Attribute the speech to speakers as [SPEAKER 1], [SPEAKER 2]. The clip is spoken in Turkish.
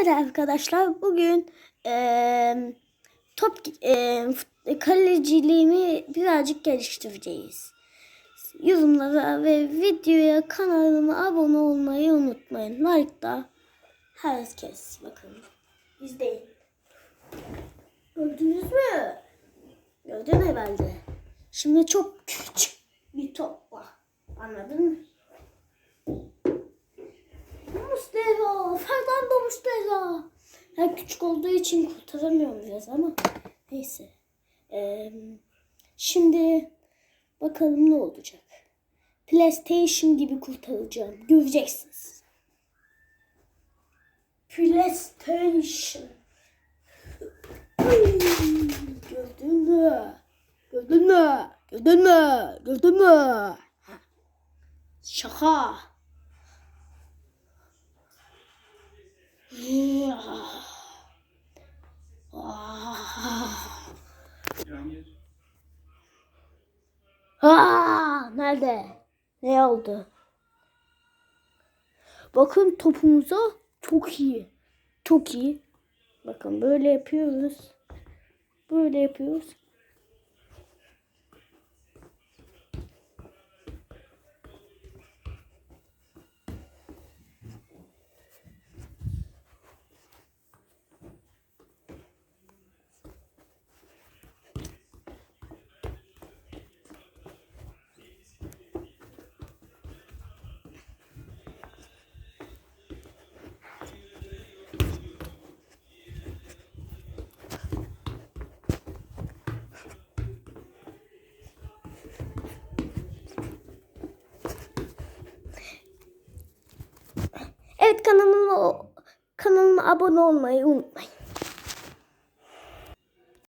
[SPEAKER 1] Evet arkadaşlar bugün eee, top fut- kaleciliğimi birazcık geliştireceğiz. Yorumlara ve videoya kanalıma abone olmayı unutmayın. Like da herkes bakın izleyin. Gördünüz mü? Gördün herhalde. Şimdi çok küçük bir top var. Anladın mı? Mustera, Fernando Mustera. Küçük olduğu için kurtaramıyorum biraz ama neyse. Ee, şimdi bakalım ne olacak. PlayStation gibi kurtaracağım. Göreceksiniz. PlayStation. Ay, Gördün mü? Gördün mü? Gördün mü? Gördün mü? Şaka. Aa, nerede? Ne oldu? Bakın topumuza çok iyi. Çok iyi. Bakın böyle yapıyoruz. Böyle yapıyoruz. Evet kanalıma kanalıma abone olmayı unutmayın.